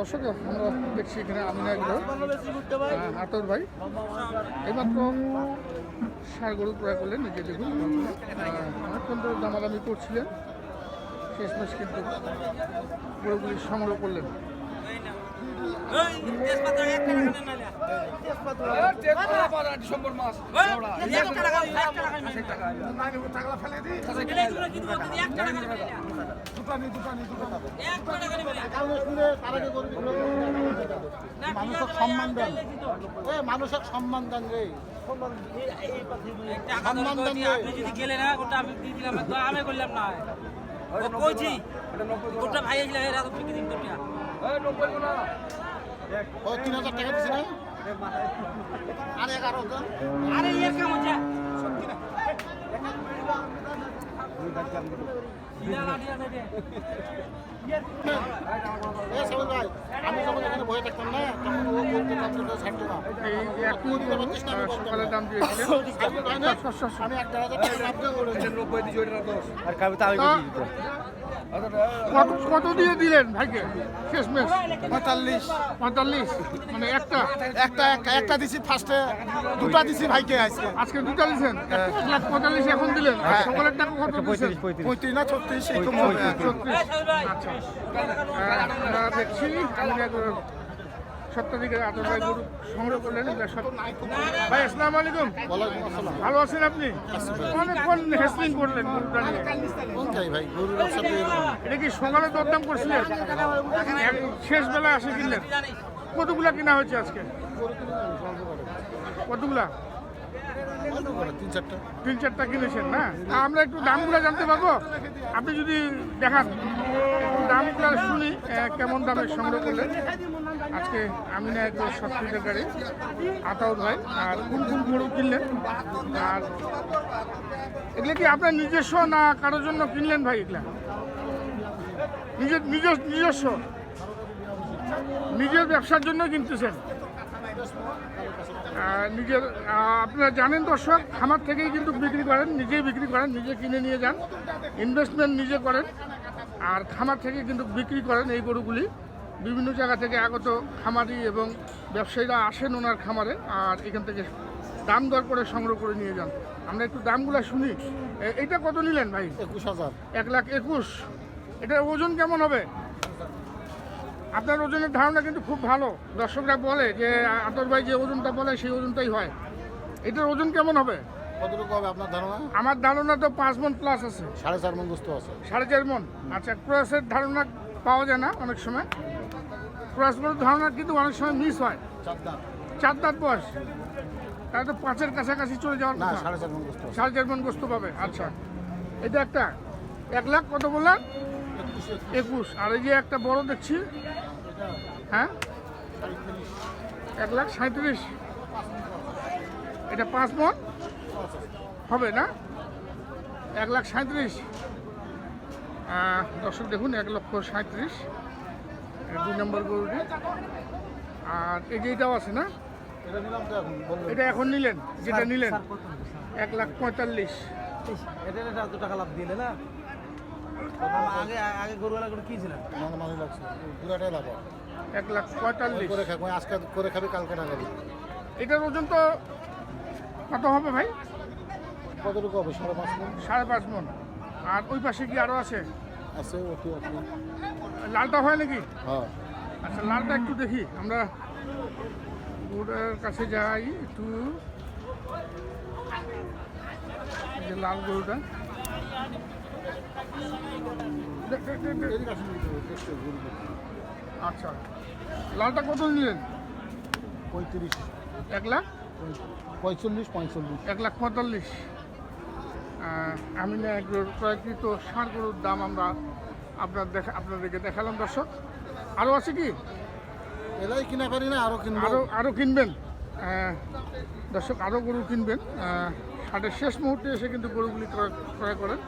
দর্শক, আমরা দেখছি এখানে আমিনা আতর ভাই। এইমাত্র সার গরু ক্রয় করলেন নিজে দেখুন অনেকক্ষণ ধরে দামাদামি করছিলেন। শেষমেশ কিন্তু গরুগুলি সংগ্রহ করলেন। মানুষক সম্মান দেন এ মানুষক সম্মান দেন রে সম্মান দেন আপনি যদি গেলে না ওটা আমি দিয়ে আমি করলাম না কইছি ওটা ভাই তো বিক্রি তোটা ও তিন হাজার টাকা দিছে না? আর এগারো আরে ইয়ে না। আমি যখন এখানে বসে থাকতাম না তখন ও বলতো এক ভাই না আমি কত কত দিয়ে দিলেন ভাইকে? শেষমেশ। পঁয়তাল্লিশ। পঁয়তাল্লিশ? মানে একটা? একটা একটা একটা দিছি ফার্স্টে দুটা দিছি ভাইকে আজকে। আজকে দুটা দিছেন? এক লাখ পঁয়তাল্লিশ এখন দিলেন। আর সকলের টাকা কত দিয়েছেন পঁয়ত্রিশ না ছত্রিশ ছত্রিশ আচ্ছা। দেখছি। আমি সপ্তাহে ভাই গরু সংগ্রহ করলেন ভাই, আসসালাম আলাইকুম। ভালো আছেন আপনি? অনেকক্ষণ হেসলিং করলেন গরুটা এটা কি সকালে দরদাম করছিলেন? শেষ বেলা আসে কিনলেন। কতগুলা কিনা হয়েছে আজকে? কতগুলা? তিন চারটা কিনেছেন, না? আমরা একটু দামগুলো জানতে পারব। আপনি যদি দেখান। দামগুলো শুনি কেমন দামে সংগ্রহ করলেন? আজকে আমি না একটু সবকিছু গাড়ি আতাউর ভাই, আর কোন কোন গরু কিনলেন? আর এগুলো কি আপনার নিজস্ব না কারোর জন্য কিনলেন ভাই এগুলা? নিজের, নিজস্ব নিজের ব্যবসার জন্য কিনতেছেন। নিজের আপনারা জানেন দর্শক, খামার থেকেই কিন্তু বিক্রি করেন, নিজেই বিক্রি করেন, নিজে কিনে নিয়ে যান। ইনভেস্টমেন্ট নিজে করেন, আর খামার থেকে কিন্তু বিক্রি করেন এই গরুগুলি। বিভিন্ন জায়গা থেকে আগত খামারি এবং ব্যবসায়ীরা আসেন ওনার খামারে আর এখান থেকে দাম দর করে সংগ্রহ করে নিয়ে যান। আমরা একটু দামগুলো শুনি। এটা কত নিলেন ভাই? একুশ হাজার। এক লাখ একুশ। এটার ওজন কেমন হবে? আপনার ওজনের ধারণা কিন্তু খুব ভালো। দর্শকরা বলে যে আতর ভাই যে ওজনটা বলে সেই ওজনটাই হয়। এটার ওজন কেমন হবে? কতটুকু হবে আপনার ধারণা? আমার ধারণা তো পাঁচ মন প্লাস আছে। সাড়ে চার মন গোস্ত আছে। সাড়ে চার মন। আচ্ছা ক্রসের ধারণা পাওয়া যায় না অনেক সময়। ক্রসগুলোর ধারণা কিন্তু অনেক সময় মিস হয়। চার দাঁত বয়স তাহলে তো পাঁচের কাছাকাছি চলে যাওয়ার কথা। সাড়ে চার মন গোস্ত পাবে আচ্ছা। এটা একটা এক লাখ কত বললেন? একুশ আর এই যে একটা বড় দেখছি হ্যাঁ? এক লাখ সাঁত্রিশ এটা পাঁচ মন? হবে না? এক লাখ সাঁত্রিশ দর্শক দেখুন এক লক্ষ সাঁত্রিশ দুই নম্বর গরুটি। আর এই যে এটাও আছে না? এটা এখন বললেন এটা এখন নিলেন? যেটা নিলেন? এক লাখ পঁয়তাল্লিশ। এটা এটা এত টাকা লাভ দিলে না? আগে আগে গরুওয়ালা করে কি ছিল? মানে মানে লাগছে পুরাটাই লাভ এক লাখ পঁয়তাল্লিশ। করে খাব আজকে করে খাবি কালকে টাকা এটার ওজন তো কত হবে ভাই? কতটুকু হবে? সাড়ে পাঁচ মন? সাড়ে পাঁচ মন। আর ওই পাশে কি আরও আছে? আছে আছে লালটা হয় নাকি? হ্যাঁ। আচ্ছা লালটা একটু দেখি। আমরা গরুটার কাছে যাই একটু। যে লাল গরুটা। আচ্ছা। লালটা কত নিলেন পঁয়ত্রিশ। এক লাখ? পঁয়তাল্লিশ পঁয়তাল্লিশ। এক লাখ পঁয়তাল্লিশ। আমি না এক গরুর ক্রয়কৃত ষাঁড় গরুর দাম আমরা আপনার দেখা আপনাদেরকে দেখালাম দর্শক। আরও আছে কি? এলাই কিনা পারি না আরও কিনবো। আরও আরও কিনবেন। দর্শক আরও গরু কিনবেন। হাটের শেষ মুহূর্তে এসে কিন্তু গরুগুলি ক্রয় ক্রয় করেন।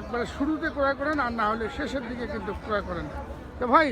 একবারে শুরুতে ক্রয় করেন আর না হলে শেষের দিকে কিন্তু ক্রয় করেন। তো ভাই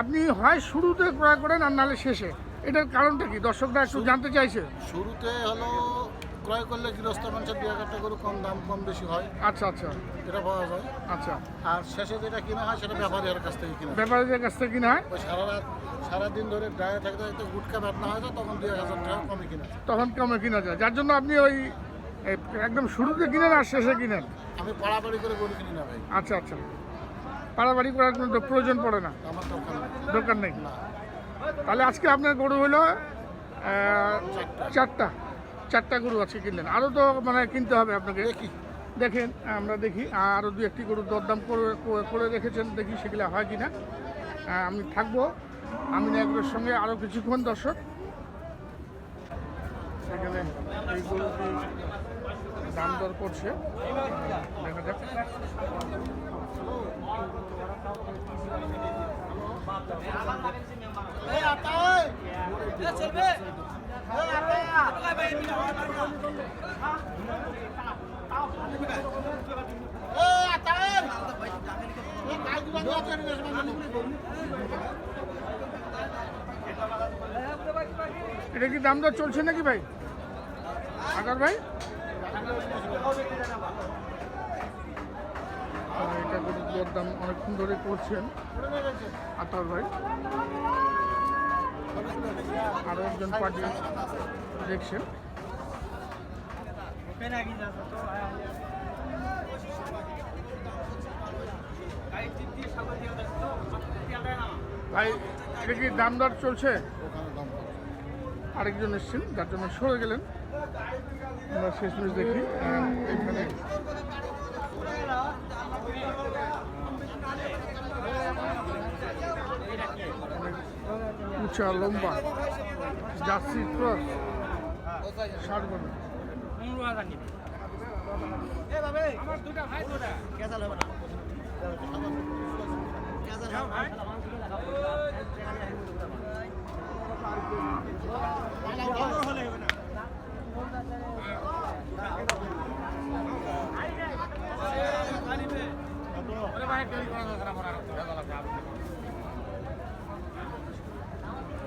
আপনি হয় শুরুতে ক্রয় করেন আর নাহলে শেষে। এটার কারণটা কি? দর্শকরা একটু জানতে চাইছে। শুরুতে হলো ক্রয় করলে গৃহস্থ মানুষের দুই হাজার টাকা কম দাম কম বেশি হয়। আচ্ছা আচ্ছা। এটা পাওয়া যায়। আচ্ছা। আর শেষে যেটা কিনা হয় সেটা ব্যাপারীর কাছ থেকে কিনা হয়। ব্যাপারীদের কাছ থেকে কিনা হয়? সারা রাত সারাদিন ধরে ড্রায়ে থাকতে থাকতে গুটকা বেতনা হয় তো তখন দুই হাজার টাকা কমে কিনা তখন কমে কিনা যায়। যার জন্য আপনি ওই একদম শুরুতে কিনেন আর শেষে কিনেন? আমি পাড়াপাড়ি করে গরু কিনি না ভাই। আচ্ছা আচ্ছা। পাড়াবাড়ি করার কোনো প্রয়োজন পড়ে না? আমার দরকার নেই। না। তাহলে আজকে আপনার গরু হলো চারটা। চারটা গরু আজকে কিনলেন। আরও তো মানে কিনতে হবে আপনাকে। দেখি। দেখেন আমরা দেখি আরও দু একটি গরু দরদাম করে রেখেছেন দেখি সেগুলো হয় কি না আমি থাকব। আমি একবার সঙ্গে আরও কিছুক্ষণ দর্শক। সেখানে এই গরুটি দাম দর করছে। দেখা যাক! চলবে। এটা কি দাম দর চলছে নাকি ভাই? আকার ভাই? এটা দাম অনেকক্ষণ ধরে করছেন, আতার ভাই। আরও একজন পার্টি দেখছেন ভাই, এটা কি দাম দর চলছে। আরেকজন এসছেন, যার জন্য সরে গেলেন আমরা শেষমেশ দেখি এখানে অনেক উঁচা লম্বা জার্সি ক্রস ষাট দুটা ভাই করা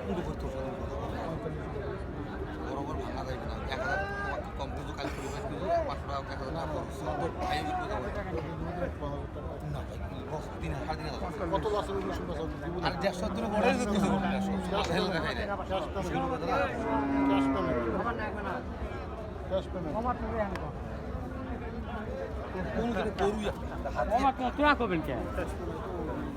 আছে আর বরাবর ভাঙা যায় না এক হাজার কম কিছু কাজ করে পাঁচশো টাকা এক হাজার টাকা কত বড় পেমেন্ট। কোন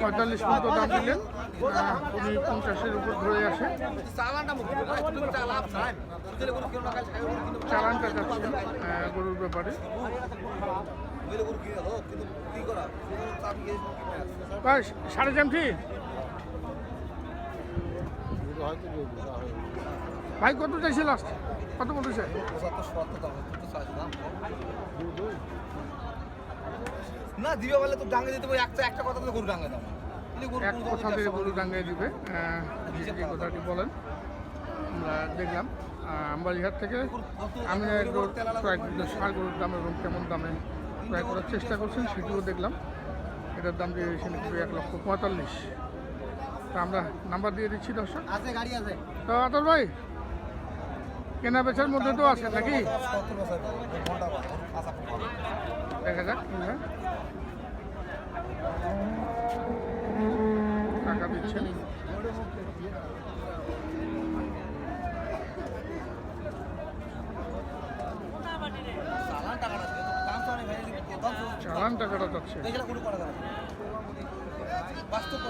পঁয়তাল্লিশ মতো দাম দিলেন। উনি পঞ্চাশের উপর ধরে আসে চালানটা গরুর ব্যাপারে। সাড়ে হয়। ভাই, কত চাইছে লাস্ট কত কত বলতেছে পঁচাত্তর সত্তর দাম একটু চাইছি দাম দুই, দুই। না দিবে বলে তো ডাঙ্গে দিতে হবে একটা একটা কথা তো গরু ডাঙ্গে দাম এক কথা গরু দিবে। যে কথাটি বলেন। আমরা দেখলাম থেকে আমি ক্রয় সার গরুর দাম এবং কেমন দামে ক্রয় করার চেষ্টা করছেন সেটিও দেখলাম। এটার দাম দিয়ে একটু এক লক্ষ পঁয়তাল্লিশ। তা আমরা নাম্বার দিয়ে দিচ্ছি দর্শক। আছে গাড়ি আছে। তো আতর ভাই কেনা বেচার মধ্যে তো আছে নাকি? দেখা যাক হয় টাকা দিচ্ছেন চালান টাকাটা যাচ্ছে। বাস্তব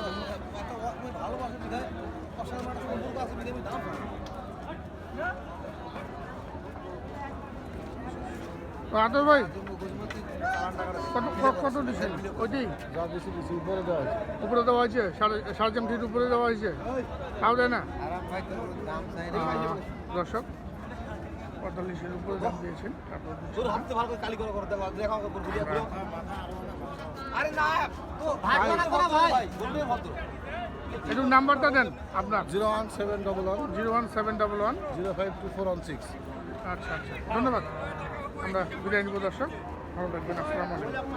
ভালোবাসি বিধায় অসাধারণ সম্পর্ক আছে বিধায় দাম তো ভাই। কত কত দিচ্ছেন? ওইটি? উপরে দেওয়া আছে উপরে দেওয়া হয়েছে সাড়ে চামটির উপরে দেওয়া হয়েছে। তাও দেয় না? দর্শক পঁয়তাল্লিশের উপরে দাম দিয়েছেন একটু নাম্বারটা দেন আপনার। Zero one seven double one. Zero one seven double one. Zero five two four one six. আচ্ছা আচ্ছা ধন্যবাদ। আমরা বিদায় নিব দর্শক ভালো থাকবেন। আসসালামু আলাইকুম।